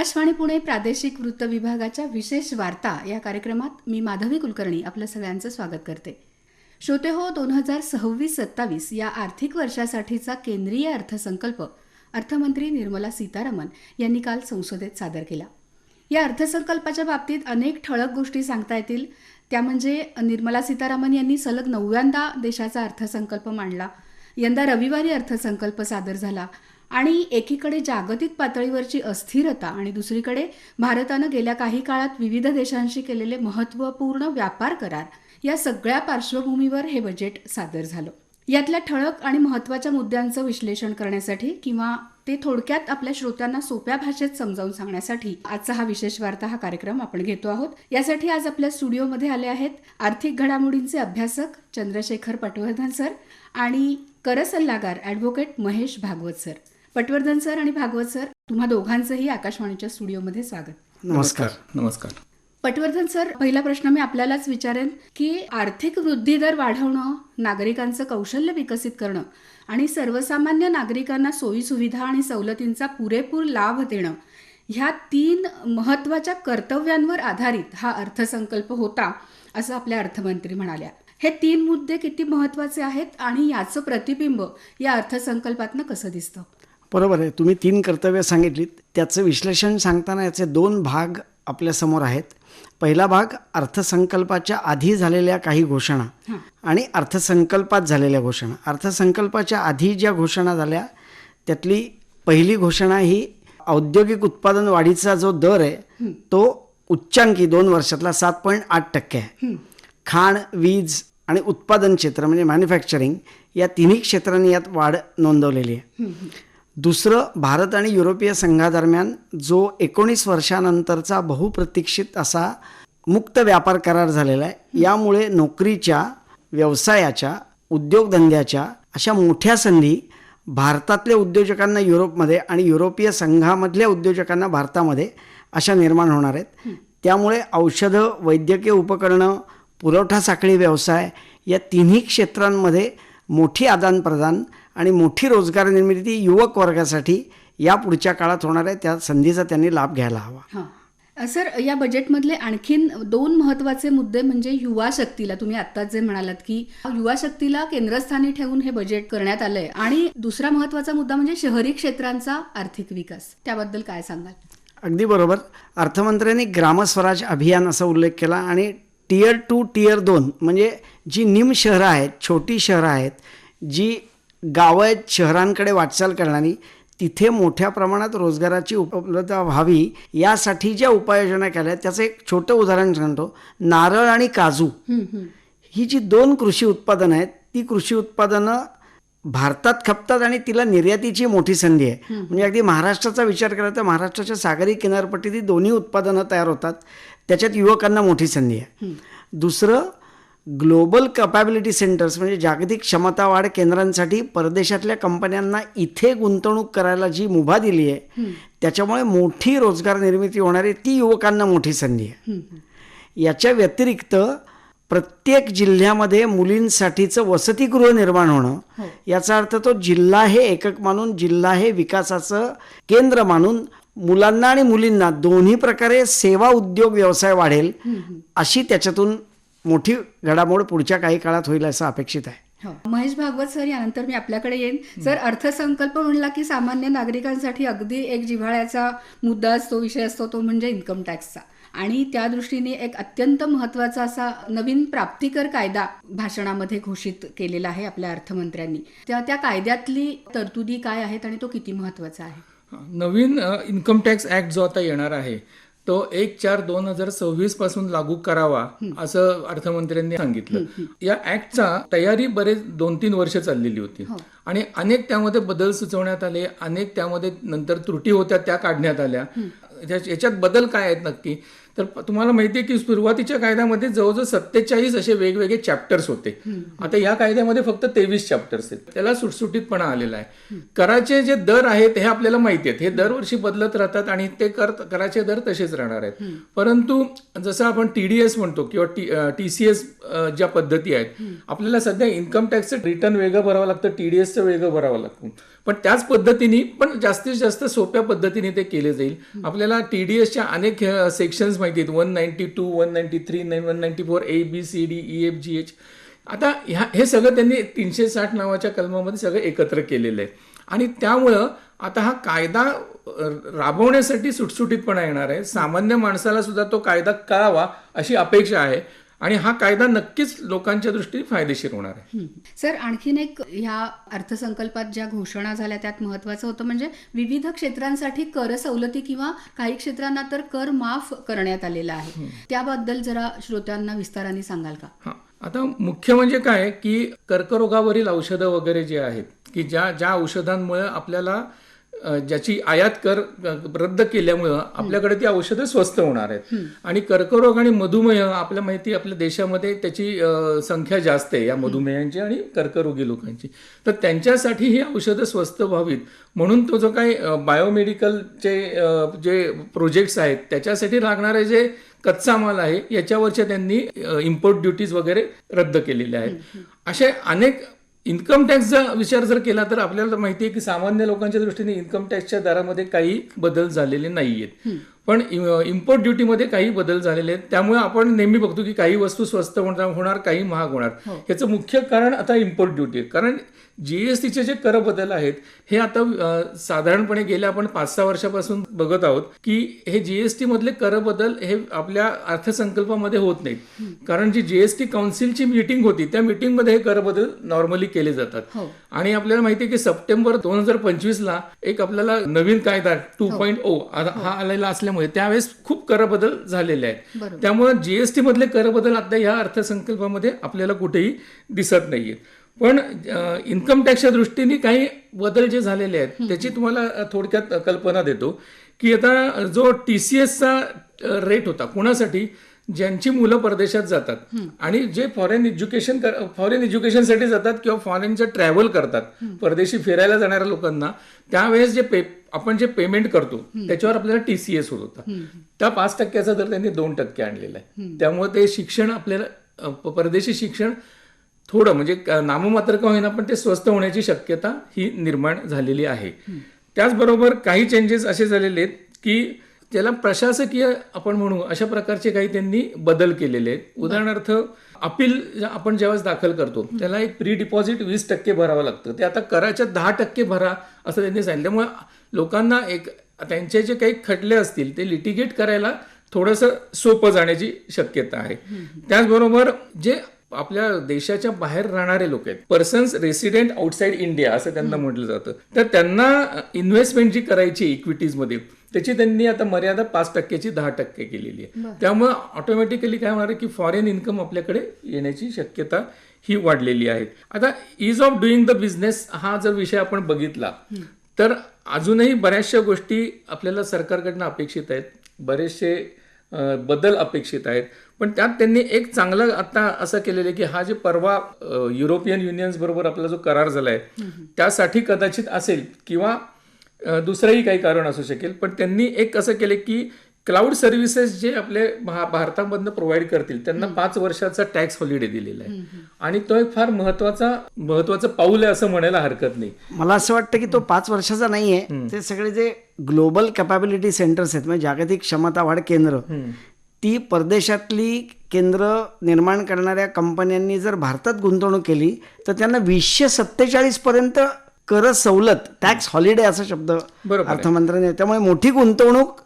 आकाशवाणी पुणे प्रादेशिक वृत्त विभागाच्या विशेष वार्ता या कार्यक्रमात मी माधवी कुलकर्णी आपलं सगळ्यांचं स्वागत करते. श्रोते हो दोन हजार सव्वीस सत्तावीस या आर्थिक वर्षासाठीचा केंद्रीय अर्थसंकल्प अर्थमंत्री निर्मला सीतारामन यांनी काल संसदेत सादर केला. या अर्थसंकल्पाच्या बाबतीत अनेक ठळक गोष्टी सांगता येतील. त्या म्हणजे निर्मला सीतारामन यांनी सलग नवव्यांदा देशाचा अर्थसंकल्प मांडला. यंदा रविवारी अर्थसंकल्प सादर झाला. आणि एकीकडे जागतिक पातळीवरची अस्थिरता आणि दुसरीकडे भारतानं गेल्या काही काळात विविध देशांशी केलेले महत्त्वपूर्ण व्यापार करार या सगळ्या पार्श्वभूमीवर हे बजेट सादर झालं. यातल्या ठळक आणि महत्त्वाच्या मुद्द्यांचं विश्लेषण करण्यासाठी किंवा ते थोडक्यात आपल्या श्रोत्यांना सोप्या भाषेत समजावून सांगण्यासाठी आजचा हा विशेष वार्ता हा कार्यक्रम आपण घेतो आहोत. यासाठी आज आपल्या स्टुडिओमध्ये आले आहेत आर्थिक घडामोडींचे अभ्यासक चंद्रशेखर पटवर्धन सर आणि कर सल्लागार advocate Mahesh Bhagwat sir. Patwardhan sir आणि भागवत सर तुम्हा दोघांचंही आकाशवाणीच्या स्टुडिओमध्ये स्वागत. नमस्कार. नमस्कार. पटवर्धन सर पहिला प्रश्न मी आपल्यालाच विचारेन की आर्थिक वृद्धी दर वाढवणं नागरिकांचं कौशल्य विकसित करणं आणि सर्वसामान्य नागरिकांना सोयीसुविधा आणि सवलतींचा पुरेपूर लाभ देणं ह्या तीन महत्त्वाच्या कर्तव्यांवर आधारित हा अर्थसंकल्प होता असं आपल्या अर्थमंत्री म्हणाल्या. हे तीन मुद्दे किती महत्त्वाचे आहेत आणि याचं प्रतिबिंब या अर्थसंकल्पातनं कसं दिसतं? बरोबर आहे. तुम्ही तीन कर्तव्य सांगितलीत. त्याचं विश्लेषण सांगताना याचे दोन भाग आपल्यासमोर आहेत. पहिला भाग अर्थसंकल्पाच्या आधी झालेल्या काही घोषणा आणि अर्थसंकल्पात झालेल्या घोषणा. अर्थसंकल्पाच्या आधी ज्या घोषणा झाल्या त्यातली पहिली घोषणा ही औद्योगिक उत्पादन वाढीचा जो दर आहे तो उच्चांकी दोन वर्षातला सात पॉईंट आठ टक्के आहे. खाण वीज आणि उत्पादन क्षेत्र म्हणजे मॅन्युफॅक्चरिंग या तिन्ही क्षेत्रांनी यात वाढ नोंदवलेली आहे. दुसरं भारत आणि युरोपीय संघादरम्यान जो एकोणीस वर्षानंतरचा बहुप्रतीक्षित असा मुक्त व्यापार करार झालेला आहे यामुळे नोकरीच्या व्यवसायाच्या उद्योगधंद्याच्या अशा मोठ्या संधी भारतातल्या उद्योजकांना युरोपमध्ये आणि युरोपीय संघामधल्या उद्योजकांना भारतामध्ये अशा निर्माण होणार आहेत. त्यामुळे औषधं वैद्यकीय उपकरणं पुरवठा साखळी व्यवसाय या तिन्ही क्षेत्रांमध्ये मोठी आदानप्रदान आणि मोठी रोजगार निर्मिती युवक वर्गासाठी या पुढच्या काळात होणार आहे. त्या संधीचा त्यांनी लाभ घ्यायला हवा. हां. सर या बजेटमधले आणखीन दोन महत्त्वाचे मुद्दे म्हणजे युवा शक्तीला. तुम्ही आत्ताच जे म्हणालात की युवा शक्तीला केंद्रस्थानी ठेवून हे बजेट करण्यात आलंय. आणि दुसरा महत्त्वाचा मुद्दा म्हणजे शहरी क्षेत्रांचा आर्थिक विकास. त्याबद्दल काय सांगाल? अगदी बरोबर. अर्थमंत्र्यांनी ग्रामस्वराज अभियान असा उल्लेख केला आणि टियर टू टियर दोन म्हणजे जी निम शहरं आहेत छोटी शहरं आहेत जी गावं आहेत शहरांकडे वाटचाल करणारी तिथे मोठ्या प्रमाणात रोजगाराची उपलब्धता व्हावी यासाठी ज्या उपाययोजना केल्या आहेत त्याचं एक छोटं उदाहरण सांगतो. नारळ आणि काजू. ही जी दोन कृषी उत्पादनं आहेत ती कृषी उत्पादनं भारतात खपतात आणि तिला निर्यातीची मोठी संधी आहे. म्हणजे अगदी महाराष्ट्राचा विचार केला तर महाराष्ट्राच्या सागरी किनारपट्टीत ही दोन्ही उत्पादनं तयार होतात. त्याच्यात युवकांना मोठी संधी आहे. दुसरं ग्लोबल कपॅबिलिटी सेंटर्स म्हणजे जागतिक क्षमता वाढ केंद्रांसाठी परदेशातल्या कंपन्यांना इथे गुंतवणूक करायला जी मुभा दिली आहे त्याच्यामुळे मोठी रोजगार निर्मिती होणारी ती युवकांना मोठी संधी आहे. याच्या व्यतिरिक्त प्रत्येक जिल्ह्यामध्ये मुलींसाठीचं वसतिगृह निर्माण होणं याचा अर्थ तो जिल्हा हे एकक मानून जिल्हा हे विकासाचं केंद्र मानून मुलांना आणि मुलींना दोन्ही प्रकारे सेवा उद्योग व्यवसाय वाढेल अशी त्याच्यातून मोठी घडामोड पुढच्या काही काळात होईल असं अपेक्षित आहे. हो. महेश भागवत सर यानंतर मी आपल्याकडे येईन. सर अर्थसंकल्प म्हणला की सामान्य नागरिकांसाठी अगदी एक जिव्हाळ्याचा मुद्दा असतो विषय असतो तो म्हणजे इन्कम टॅक्सचा. आणि त्या दृष्टीने एक अत्यंत महत्त्वाचा असा नवीन प्राप्तिकर कायदा भाषणामध्ये घोषित केलेला आहे आपल्या अर्थमंत्र्यांनी. त्या त्या कायद्यातली तरतुदी काय आहेत आणि तो किती महत्त्वाचा आहे? नवीन इन्कम टॅक्स ऍक्ट जो आता येणार आहे तो एक चार दोन हजार सव्वीसपासून लागू करावा असं अर्थमंत्र्यांनी सांगितलं. या ऍक्टचा तयारी बरेच दोन तीन वर्ष चाललेली होती. आणि अनेक त्यामध्ये बदल सुचवण्यात आले अनेक त्यामध्ये नंतर त्रुटी होत्या त्या काढण्यात आल्या. याच्यात बदल काय आहेत नक्की? तर तुम्हाला माहिती आहे की सुरुवातीच्या कायद्यामध्ये जवळजवळ सत्तेचाळीस असे वेगवेगळे चॅप्टर्स होते. आता या कायद्यामध्ये फक्त तेवीस चॅप्टर्स आहेत. त्याला सुटसुटीतपणा आलेला आहे. कराचे जे दर आहेत हे आपल्याला माहिती आहेत. हे दरवर्षी बदलत राहतात आणि ते कर कराचे दर तसेच राहणार आहेत. परंतु जसं आपण टीडीएस म्हणतो किंवा टी सी एस ज्या पद्धती आहेत आपल्याला सध्या इन्कम टॅक्सचं रिटर्न वेगळं भरावं लागतं टीडीएसचं वेगळं भरावं लागतं. पण त्याच पद्धतीने पण जास्तीत जास्त सोप्या पद्धतीने ते केले जाईल. आपल्याला टीडीएसच्या अनेक सेक्शन्स माहिती आहेत. One ninety two one ninety three one ninety four A B C D E F G H आता ह्या हे सगळं त्यांनी तीनशे साठ नावाच्या कलमामध्ये सगळं एकत्र केलेलं आहे. आणि त्यामुळं आता हा कायदा राबवण्यासाठी सुटसुटीतपणा येणार आहे. सामान्य माणसाला सुद्धा तो कायदा कळावा अशी अपेक्षा आहे. आणि हा कायदा नक्कीच लोकांच्या दृष्टीने फायदेशीर होणार आहे. सर आणखीन एक ह्या अर्थसंकल्पात ज्या घोषणा झाल्या त्यात महत्वाचं होतं म्हणजे विविध क्षेत्रांसाठी कर सवलती किंवा काही क्षेत्रांना तर कर माफ करण्यात आलेला आहे. त्याबद्दल जरा श्रोत्यांना विस्ताराने सांगाल का? हा. आता मुख्य म्हणजे काय की कर्करोगावरील औषधं वगैरे जे आहेत की ज्या ज्या औषधांमुळे आपल्याला ज्याची आयात कर रद्द केल्यामुळं आपल्याकडे ती औषधं स्वस्त होणार आहेत. आणि कर्करोग आणि मधुमेह आपल्या माहिती आपल्या देशामध्ये त्याची संख्या जास्त आहे या मधुमेहांची आणि कर्करोगी लोकांची. तर त्यांच्यासाठी ही औषधं स्वस्त व्हावीत. म्हणून तो जो काही बायोमेडिकलचे जे प्रोजेक्ट्स आहेत त्याच्यासाठी लागणारे जे कच्चा माल आहे याच्यावरच्या त्यांनी इम्पोर्ट ड्युटीज वगैरे रद्द केलेल्या आहेत. असे अनेक इन्कम टॅक्सचा विचार जर केला तर आपल्याला माहिती आहे की सामान्य लोकांच्या दृष्टीने इन्कम टॅक्सच्या दरामध्ये काही बदल झालेले नाहीयेत. पण इम्पोर्ट ड्युटीमध्ये काही बदल झालेले आहेत. त्यामुळे आपण नेहमी बघतो की काही वस्तू स्वस्त होणार काही महाग होणार. याचं मुख्य कारण आता इम्पोर्ट ड्युटी आहे कारण जीएसटीचे जे कर बदल आहेत हे आता साधारणपणे गेल्या आपण पाच सहा वर्षापासून बघत आहोत की हे जीएसटी मधले कर बदल हे आपल्या अर्थसंकल्पामध्ये होत नाहीत. कारण जी जीएसटी काउन्सिलची मीटिंग होती त्या मीटिंगमध्ये हे कर बदल नॉर्मली केले जातात. हो. आणि आपल्याला माहिती आहे की सप्टेंबर दोन हजार पंचवीस ला एक आपल्याला नवीन कायदा टू पॉईंट ओ हा आलेला असल्यामुळे त्यावेळेस खूप कर बदल झालेले आहेत. त्यामुळे जीएसटी मधले कर बदल आता या अर्थसंकल्पामध्ये आपल्याला कुठेही दिसत नाहीये पण इन्कम टॅक्सच्या दृष्टीने काही बदल जे झालेले आहेत त्याची तुम्हाला थोडक्यात कल्पना देतो की आता जो टी सी एसचा रेट होता कुणासाठी? ज्यांची मुलं परदेशात जातात आणि जे फॉरेन एज्युकेशन फॉरेन एज्युकेशनसाठी जातात किंवा फॉरेनचं ट्रॅव्हल करतात परदेशी फिरायला जाणाऱ्या लोकांना त्यावेळेस जे पे आपण जे पेमेंट करतो त्याच्यावर आपल्याला टीसीएस होत होता. त्या पाच टक्क्याचा दर त्यांनी दोन टक्के आणलेला आहे. त्यामुळे ते शिक्षण आपल्याला परदेशी शिक्षण थोडं म्हणजे नाममात्र का होईना पण ते स्वस्त होण्याची शक्यता ही निर्माण झालेली आहे. त्याचबरोबर काही चेंजेस असे झालेले आहेत की ज्याला प्रशासकीय आपण म्हणू अशा प्रकारचे काही त्यांनी बदल केलेले आहेत. उदाहरणार्थ अपील आपण ज्यावेळेस दाखल करतो त्याला एक प्री डिपॉझिट वीस टक्के भरावं लागतं. ते आता कराच्या दहा टक्के भरा असं त्यांनी सांगितलं. त्यामुळे लोकांना एक त्यांचे जे काही खटले असतील ते लिटिगेट करायला थोडंसं सोपं जाण्याची शक्यता आहे. त्याचबरोबर जे आपल्या देशाच्या बाहेर राहणारे लोक आहेत पर्सन्स रेसिडेंट आउटसाइड इंडिया असं त्यांना म्हटलं जातं. तर त्यांना इन्व्हेस्टमेंट जी करायची इक्विटीजमध्ये त्याची त्यांनी आता मर्यादा पाच टक्क्याची दहा टक्के केलेली आहे. त्यामुळे ऑटोमॅटिकली काय होणार आहे की फॉरेन इन्कम आपल्याकडे येण्याची शक्यता ही वाढलेली आहे. आता ease of doing the business हा जर विषय आपण बघितला तर अजूनही बऱ्याचशा गोष्टी आपल्याला सरकारकडनं अपेक्षित आहेत. बरेचसे बदल अपेक्षित आहेत. पण त्यात त्यांनी एक चांगलं आता असं केलेलं आहे की हा जे परवा युरोपियन युनियन्स बरोबर आपला जो करार झालाय त्यासाठी कदाचित असेल किंवा दुसरंही काही कारण असू शकेल. पण त्यांनी एक असं केलं की क्लाउड सर्व्हिसेस जे आपले भारतामधनं प्रोव्हाइड करतील त्यांना पाच वर्षाचा टॅक्स हॉलिडे दिलेला आहे. आणि तो एक फार महत्त्वाचा महत्वाचं पाऊल आहे असं म्हणायला हरकत नाही. मला असं वाटतं की तो पाच वर्षाचा नाहीये. ते सगळे जे ग्लोबल कॅपॅबिलिटी सेंटर्स आहेत म्हणजे जागतिक क्षमता वाढ केंद्र ती परदेशातली केंद्र निर्माण करणाऱ्या कंपन्यांनी जर भारतात गुंतवणूक केली तर त्यांना वीसशे सत्तेचाळीस पर्यंत कर सवलत टॅक्स हॉलिडे असा शब्द. अर्थमंत्र्यांनी त्यामुळे मोठी गुंतवणूक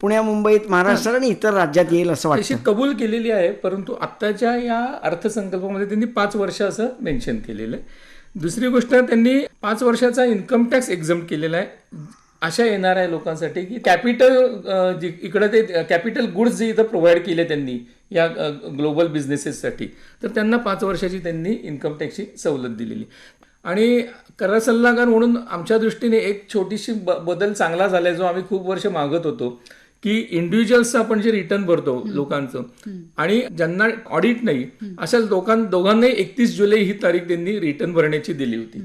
पुण्या मुंबईत महाराष्ट्रात आणि इतर राज्यात येईल असं वाटतं. कबूल केलेली आहे परंतु आत्ताच्या या अर्थसंकल्पामध्ये त्यांनी पाच वर्ष असं मेन्शन केलेलं आहे. दुसरी गोष्ट त्यांनी पाच वर्षाचा इन्कम टॅक्स एक्झम केलेला आहे. अशा येणाऱ्या लोकांसाठी की कॅपिटल इकडे ते कॅपिटल गुड्स जे इथं प्रोव्हाइड केले त्यांनी या ग्लोबल बिझनेसेससाठी तर त्यांना पाच वर्षाची त्यांनी इन्कम टॅक्सची सवलत दिलेली. आणि कर सल्लागार म्हणून आमच्या दृष्टीने एक छोटीशी ब- बदल चांगला झालाय जो आम्ही खूप वर्ष मागत होतो. की इंडिव्हिज्युअल्सचं आपण जे रिटर्न भरतो लोकांचं आणि ज्यांना ऑडिट नाही अशा लोकां दोघांनाही एकतीस जुलै ही तारीख त्यांनी रिटर्न भरण्याची दिली होती.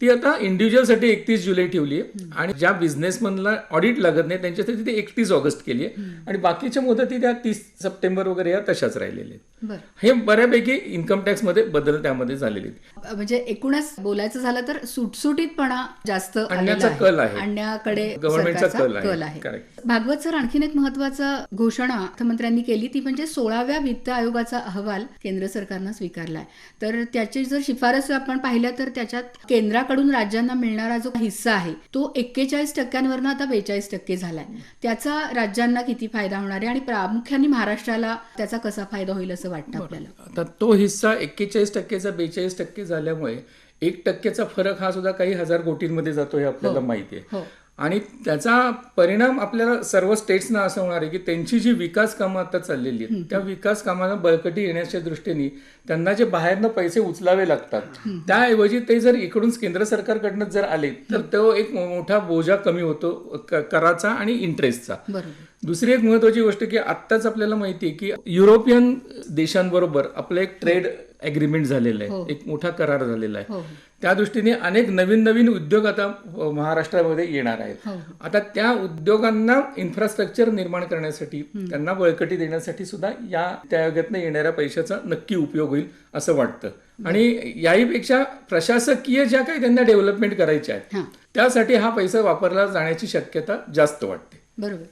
ती आता इंडिव्हिज्युअलसाठी एकतीस जुलै ठेवली आहे. आणि ज्या बिझनेसमनला ऑडिट लागत नाही त्यांच्यासाठी ती एकतीस ऑगस्ट केली आहे. आणि बाकीच्या मुदती त्या तीस सप्टेंबर वगैरे या तशाच राहिलेल्या आहेत. हे बऱ्यापैकी इन्कम टॅक्समध्ये बदल त्यामध्ये झालेले आहेत. म्हणजे एकूणच बोलायचं झालं तर सुटसुटीतपणा जास्त आणण्याचा कल आहे. आणण्याकडे गव्हर्नमेंटचा कल आहे. भागवत सर आणखीन एक महत्त्वाचा घोषणा अर्थमंत्र्यांनी केली ती म्हणजे सोळाव्या वित्त आयोगाचा अहवाल केंद्र सरकारनं स्वीकारलाय. तर त्याची जर शिफारस आपण पाहिल्या तर त्याच्यात केंद्राकडून राज्यांना मिळणारा जो हिस्सा आहे तो एक्केचाळीस टक्क्यांवरनं आता बेचाळीस टक्के झालाय. त्याचा राज्यांना किती फायदा होणार आहे आणि प्रामुख्याने महाराष्ट्राला त्याचा कसा फायदा होईल असं वाटतं आपल्याला? आता तो हिस्सा एक्केचाळीस टक्केचा बेचाळीस टक्के झाल्यामुळे एक टक्क्याचा फरक हा सुद्धा काही हजार कोटींमध्ये जातो हे आपल्याला माहिती आहे. हो. आणि त्याचा परिणाम आपल्याला सर्व स्टेट्सना असं होणार आहे की त्यांची जी विकास कामं आता चाललेली आहेत त्या विकास कामांना बळकटी येण्याच्या दृष्टीने त्यांना जे बाहेरनं पैसे उचलावे लागतात त्याऐवजी ते जर इकडून केंद्र सरकारकडनं जर आले तर तो एक मोठा बोजा कमी होतो कराचा आणि इंटरेस्टचा बरोबर. दुसरी एक महत्वाची गोष्ट की आत्ताच आपल्याला माहिती आहे की युरोपियन देशांबरोबर आपलं एक ट्रेड अग्रीमेंट झालेलं हो. आहे एक मोठा करार झालेला आहे. हो. हो त्या दृष्टीने अनेक नवीन नवीन उद्योग आता महाराष्ट्रामध्ये येणार आहेत. हो. आता त्या उद्योगांना इन्फ्रास्ट्रक्चर निर्माण करण्यासाठी त्यांना बळकटी देण्यासाठी सुद्धा या त्या आयोगातनं येणाऱ्या पैशाचा नक्की उपयोग होईल असं वाटतं. आणि याहीपेक्षा प्रशासकीय ज्या काही त्यांना डेव्हलपमेंट करायच्या आहेत हां. त्यासाठी हा पैसा वापरला जाण्याची शक्यता जास्त वाटते. बरोबर.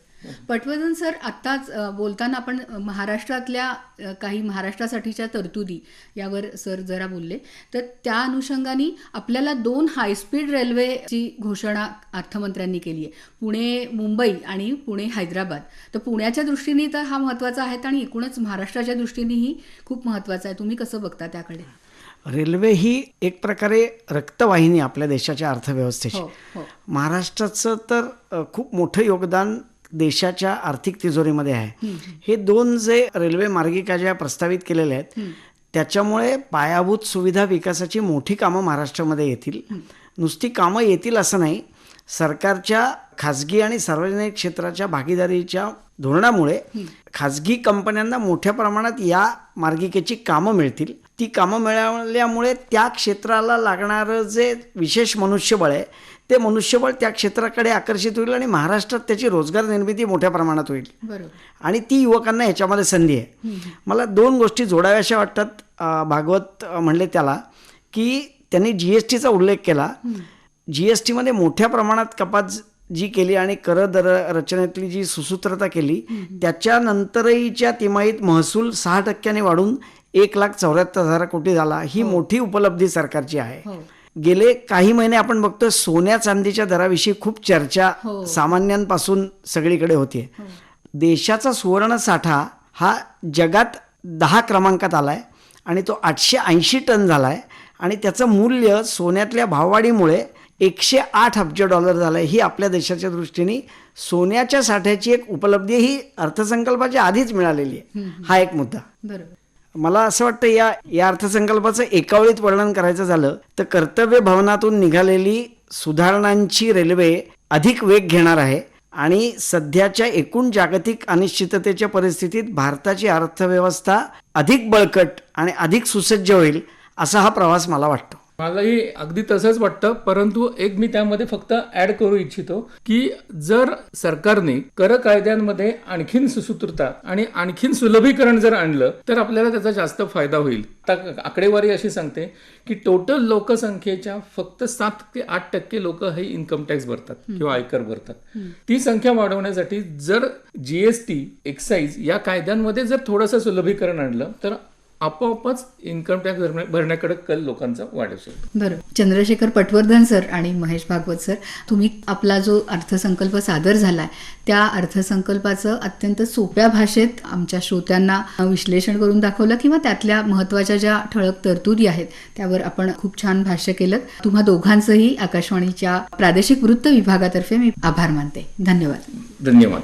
पटवर्धन सर आत्ताच बोलताना आपण महाराष्ट्रातल्या काही महाराष्ट्रासाठीच्या तरतुदी यावर सर जरा बोलले. तर त्या अनुषंगाने आपल्याला दोन हायस्पीड रेल्वेची घोषणा अर्थमंत्र्यांनी केली आहे. पुणे मुंबई आणि पुणे हैदराबाद. तर पुण्याच्या दृष्टीने तर हा महत्त्वाचा आहे आणि एकूणच महाराष्ट्राच्या दृष्टीनेही खूप महत्त्वाचा आहे. तुम्ही कसं बघता त्याकडे? रेल्वे ही एक प्रकारे रक्तवाहिनी आपल्या देशाच्या अर्थव्यवस्थेची. हो हो. महाराष्ट्राचं तर खूप मोठं योगदान देशाच्या आर्थिक तिजोरीमध्ये आहे. हे दोन जे रेल्वे मार्गिका ज्या प्रस्तावित केलेल्या आहेत त्याच्यामुळे पायाभूत सुविधा विकासाची मोठी कामं महाराष्ट्रामध्ये येतील. नुसती कामं येतील असं नाही सरकारच्या खाजगी आणि सार्वजनिक क्षेत्राच्या भागीदारीच्या धोरणामुळे खाजगी कंपन्यांना मोठ्या प्रमाणात या मार्गिकेची कामं मिळतील. ती कामं मिळाल्यामुळे त्या क्षेत्राला लागणारं जे विशेष मनुष्यबळ आहे ते मनुष्यबळ त्या क्षेत्राकडे आकर्षित होईल आणि महाराष्ट्रात त्याची रोजगार निर्मिती मोठ्या प्रमाणात होईल. बरोबर. आणि ती युवकांना ह्याच्यामध्ये संधी आहे. मला दोन गोष्टी जोडाव्याशा वाटतात. भागवत म्हणले त्याला की त्यांनी जी एस टीचा उल्लेख केला. जी एस टीमध्ये मोठ्या प्रमाणात कपात जी केली आणि कर दर रचनेतली जी सुसूत्रता केली त्याच्यानंतरहीच्या तिमाहीत महसूल सहा टक्क्याने वाढून एक लाख चौऱ्याहत्तर हजार कोटी झाला. ही मोठी उपलब्धी सरकारची आहे. हो. गेले काही महिने आपण बघतोय सोन्या चांदीच्या दराविषयी खूप चर्चा हो. सामान्यांपासून सगळीकडे होते देशाचा सुवर्ण साठा हा जगात दहा क्रमांकात आलाय आणि तो आठशे ऐंशी टन झालाय आणि त्याचं मूल्य सोन्यातल्या भाववाढीमुळे एकशे आठ अब्ज डॉलर झालंय. ही आपल्या देशाच्या दृष्टीने सोन्याच्या साठ्याची एक उपलब्धी ही अर्थसंकल्पाच्या आधीच मिळालेली आहे. हा एक मुद्दा. बरोबर. मला असं वाटतं या या अर्थसंकल्पाचं एकावळीत वर्णन करायचं झालं तर कर्तव्य भवनातून निघालेली सुधारणांची रेल्वे अधिक वेग घेणार आहे. आणि सध्याच्या एकूण जागतिक अनिश्चिततेच्या परिस्थितीत भारताची अर्थव्यवस्था अधिक बळकट आणि अधिक सुसज्ज होईल असा हा प्रवास मला वाटतो. मलाही अगदी तसंच वाटतं परंतु एक मी त्यामध्ये फक्त ऍड करू इच्छितो की जर सरकारने कर कायद्यांमध्ये आणखीन सुसूत्रता आणि आणखीन सुलभीकरण जर आणलं तर आपल्याला त्याचा जास्त फायदा होईल. आकडेवारी अशी सांगते की टोटल लोकसंख्येच्या फक्त सात ते आठ टक्के लोक हे इन्कम टॅक्स भरतात किंवा आयकर भरतात. ती संख्या वाढवण्यासाठी जर जीएसटी एक्साईज या कायद्यांमध्ये जर थोडंसं सुलभीकरण आणलं तर आपोआपच इन्कम टॅक्स भरण्याकडे कल लोकांचा वाढू शकतो बरं. चंद्रशेखर पटवर्धन सर आणि महेश भागवत सर तुम्ही आपला जो अर्थसंकल्प सादर झालाय त्या अर्थसंकल्पाचं अत्यंत सोप्या भाषेत आमच्या श्रोत्यांना विश्लेषण करून दाखवलं किंवा त्यातल्या महत्त्वाच्या ज्या ठळक तरतुदी आहेत त्यावर आपण खूप छान भाष्य केलं. तुम्हा दोघांचंही आकाशवाणीच्या प्रादेशिक वृत्त विभागातर्फे मी आभार मानते. धन्यवाद. धन्यवाद.